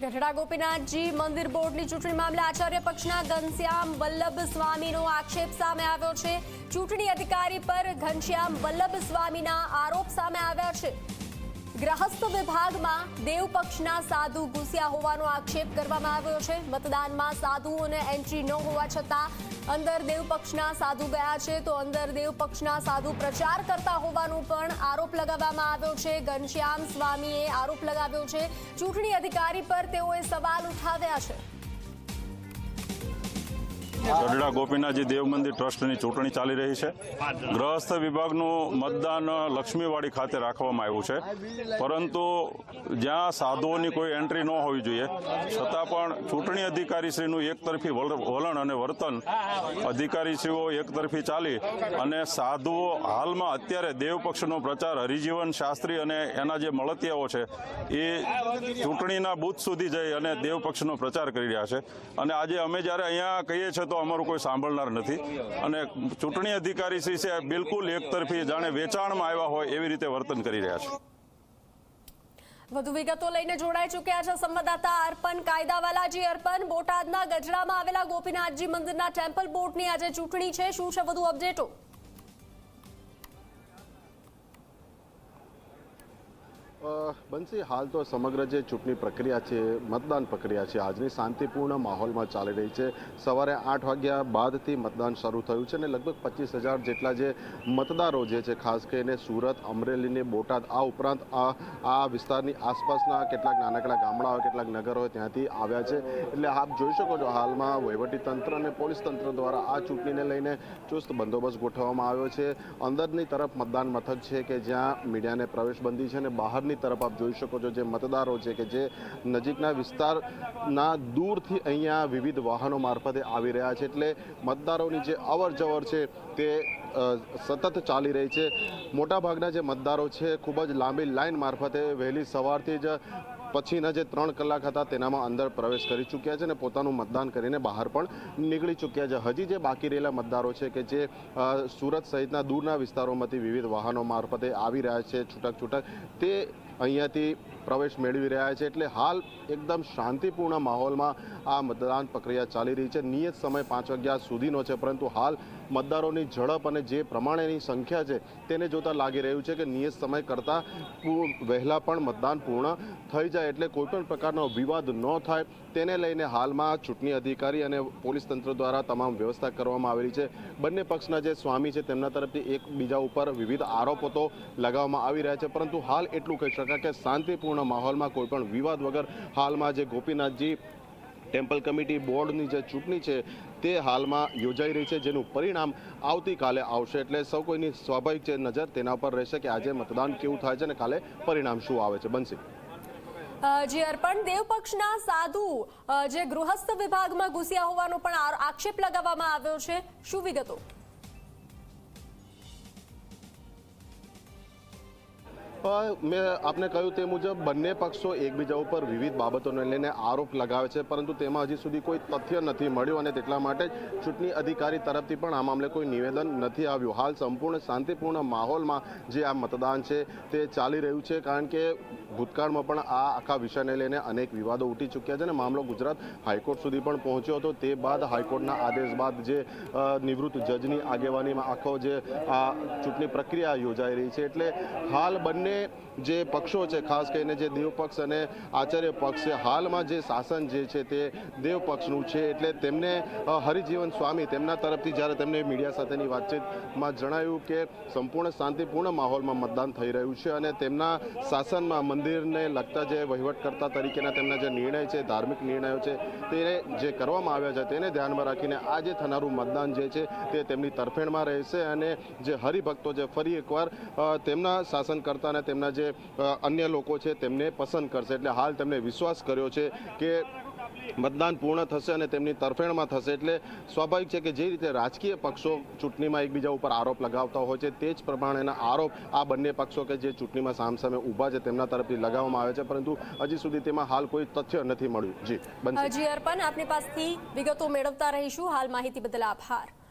ગઢડા ગોપીનાથજી મંદિર બોર્ડની ચૂંટણી મામલે આચાર્ય પક્ષના ઘનશ્યામ વલ્લભ સ્વામીનો આક્ષેપ સામે આવ્યો છે. ચૂંટણી અધિકારી પર ઘનશ્યામ વલ્લભ સ્વામીના આરોપ સામે આવ્યા છે. ગ્રહસ્થ વિભાગમાં દેવ પક્ષના સાધુ ઘૂસ્યા હોવાનો આક્ષેપ કરવામાં આવ્યો છે. મતદાનમાં સાધુઓને એન્ટ્રી ન હોવા છતાં અંદર દેવ પક્ષના સાધુ ગયા છે તો અંદર દેવ પક્ષના સાધુ પ્રચાર કરતા હોવાનો પણ આરોપ લગાવવામાં આવ્યો છે. ઘનશ્યામ સ્વામીએ આરોપ લગાવ્યો છે. ચૂંટણી અધિકારી પર તેઓએ સવાલ ઉઠાવ્યા છે. ગઢડા ગોપીનાથજી દેવ મંદિર ટ્રસ્ટની ચૂંટણી ચાલી રહી છે. ગ્રહસ્થ વિભાગનું મતદાન લક્ષ્મીવાડી ખાતે રાખવામાં આવ્યું છે. પરંતુ જ્યાં સાધુઓની કોઈ એન્ટ્રી ન હોવી જોઈએ, છતાં પણ ચૂંટણી અધિકારીશ્રીનું એકતરફી વલ- વલણ અને વર્તન અધિકારીશ્રીઓ એકતરફી ચાલી અને સાધુઓ હાલમાં અત્યારે દેવ પક્ષનો પ્રચાર હરિજીવન શાસ્ત્રી અને એના જે મળતિયાઓ છે, એ ચૂંટણીના બૂથ સુધી જઈ અને દેવ પક્ષનો પ્રચાર કરી રહ્યા છે. અને આજે અમે જ્યારે અહીંયા કહીએ છીએ તો અમારું કોઈ સાંભળનાર નથી. અને ચૂંટણી અધિકારી શ્રી છે, બિલકુલ એકતરફી જાણે વેચાણમાં આવ્યા હોય એવી રીતે વર્તન કરી રહ્યા છે. વધુ વિગતો લઈને જોડાઈ ચૂક્યા છે સંવાદદાતા અર્પણ કાયદાવાલાજી. અર્પણ, બોટાદના ગઢડામાં આવેલા ગોપીનાથજી મંદિરના ટેમ્પલ બોર્ડની આજે ચૂંટણી છે. શું છે વધુ અપડેટો? બંસી, હાલ તો સમગ્ર જે ચૂંટણી પ્રક્રિયા છે, મતદાન પ્રક્રિયા છે, આજની શાંતિપૂર્ણ માહોલમાં ચાલી રહી છે. સવારે આઠ વાગ્યા બાદથી મતદાન શરૂ થયું છે અને લગભગ પચીસ હજાર જેટલા જે મતદારો જે છે, ખાસ કરીને સુરત અમરેલીને બોટાદ, આ ઉપરાંત આ વિસ્તારની આસપાસના કેટલાક નાનકડા ગામડાઓ, કેટલાક નગરો ત્યાંથી આવ્યા છે. એટલે આપ જોઈ શકો છો, હાલમાં વહીવટી તંત્ર અને પોલીસ તંત્ર દ્વારા આ ચૂંટણીને લઈને ચુસ્ત બંદોબસ્ત ગોઠવવામાં આવ્યો છે. અંદરની તરફ મતદાન મથક છે કે જ્યાં મીડિયાને પ્રવેશબંધી છે અને બહારની તરફ આપ જોઈ શકો છો જે મતદારો છે કે જે નજીકના વિસ્તારના દૂરથી અહીંયા વિવિધ વાહનો મારફતે આવી રહ્યા છે. એટલે મતદારોની જે અવર જવર છે તે સતત ચાલી રહી છે. મોટાભાગના જે મતદારો છે ખૂબ જ લાંબી લાઈન મારફતે વહેલી સવારથી જ પછીના જે ત્રણ કલાક હતા તેનામાં અંદર પ્રવેશ કરી ચૂક્યા છે અને પોતાનું મતદાન કરીને બહાર પણ નીકળી ચૂક્યા છે. હજી જે બાકી રહેલા મતદારો છે કે જે સુરત સહિતના દૂરના વિસ્તારોમાંથી વિવિધ વાહનો મારફતે આવી રહ્યા છે, છૂટક છૂટક, તે અહીંયાથી પ્રવેશ મેળવી રહ્યા છે. એટલે હાલ એકદમ શાંતિપૂર્ણ માહોલમાં આ મતદાન પ્રક્રિયા ચાલી રહી છે. નિયત સમય પાંચ વાગ્યા સુધીનો છે, પરંતુ હાલ મતદારોની ઝડપ અને જે પ્રમાણેની સંખ્યા છે તેને જોતા લાગી રહ્યું છે કે નિયત સમય કરતાં વહેલા પણ મતદાન પૂર્ણ થઈ જાય એટલે કોઈપણ પ્રકારનો વિવાદ ન થાય. તેને લઈને હાલમાં ચૂંટણી અધિકારી અને પોલીસ તંત્ર દ્વારા તમામ વ્યવસ્થા કરવામાં આવેલી છે. બંને પક્ષના જે સ્વામી છે તેમના તરફથી એકબીજા ઉપર વિવિધ આરોપો તો લગાવવામાં આવી રહ્યા છે. પરંતુ હાલ એટલું કહી શકાય કે શાંતિપૂર્ણ માહોલમાં કોઈપણ વિવાદ વગર હાલમાં જે ગોપીનાથજી ટેમ્પલ કમિટી બોર્ડની જે ચૂંટણી છે તે હાલમાં યોજાઈ રહી છે, જેનું પરિણામ આવતીકાલે આવશે. એટલે સૌ કોઈની સ્વાભાવિક જે નજર તેના પર રહેશે કે આજે મતદાન કેવું થાય છે અને કાલે પરિણામ શું આવે છે. બનશે જે અર્પણ દેવ પક્ષના સાધુ જે ગૃહસ્થ વિભાગમાં ઘૂસ્યા હોવાનો પણ આક્ષેપ લગાવવામાં આવ્યો છે. શું વિગતો? મેં આપને કહ્યું તે મુજબ બંને પક્ષો એકબીજા ઉપર વિવિધ બાબતોને લઈને આરોપ લગાવે છે, પરંતુ તેમાં હજી સુધી કોઈ તથ્ય નથી મળ્યું અને તેટલા માટે ચૂંટણી અધિકારી તરફથી પણ આ મામલે કોઈ નિવેદન નથી આવ્યું. હાલ સંપૂર્ણ શાંતિપૂર્ણ માહોલમાં જે આ મતદાન છે તે ચાલી રહ્યું છે, કારણ કે ભૂતકાળમાં પણ આ આખા વિષયને લઈને અનેક વિવાદો ઉઠી ચૂક્યા છે અને મામલો ગુજરાત હાઈકોર્ટ સુધી પણ પહોંચ્યો હતો. તે બાદ હાઈકોર્ટના આદેશ બાદ જે નિવૃત્ત જજની આગેવાનીમાં આખો જે આ ચૂંટણી પ્રક્રિયા યોજાઈ રહી છે, એટલે હાલ બંને જે પક્ષો છે, ખાસ કરીને જે દેવ પક્ષ અને આચાર્ય પક્ષ છે, હાલમાં જે શાસન જે છે તે દેવ પક્ષનું છે, એટલે તેમને હરિજીવન સ્વામી તેમના તરફથી જ્યારે તેમને મીડિયા સાથેની વાતચીતમાં જણાવ્યું કે સંપૂર્ણ શાંતિપૂર્ણ માહોલમાં મતદાન થઈ રહ્યું છે અને તેમના શાસનમાં મંદિરને લગતા જે વહીવટકર્તા તરીકેના તેમના જે નિર્ણય છે, ધાર્મિક નિર્ણયો છે, તેને જે કરવામાં આવ્યા છે તેને ધ્યાનમાં રાખીને આ જે થનારું મતદાન જે છે તે તેમની તરફેણમાં રહેશે અને જે હરિભક્તો છે ફરી એકવાર તેમના શાસન કરતા અને તેમના જે અન્ય લોકો છે તેમને પસંદ કરશે. એટલે હાલ તેમણે વિશ્વાસ કર્યો છે કે મતદાન પૂર્ણ થશે અને તેમની તરફેણમાં થશે. એટલે સ્વાભાવિક છે કે જે રીતે રાજકીય પક્ષો ચૂંટણીમાં એકબીજા ઉપર આરોપ લગાવતા હોય છે, તે જ પ્રમાણેના આરોપ આ બંને પક્ષો કે જે ચૂંટણીમાં સામસામે ઊભા છે તેમના તરફથી લગાવવામાં આવે છે. પરંતુ હજી સુધી તેમાં હાલ કોઈ તથ્ય નથી મળ્યું. જી, અર્પણ, આપની પાસેથી વિગતો મેળવતા રહીશું. હાલ માહિતી બદલ આભાર.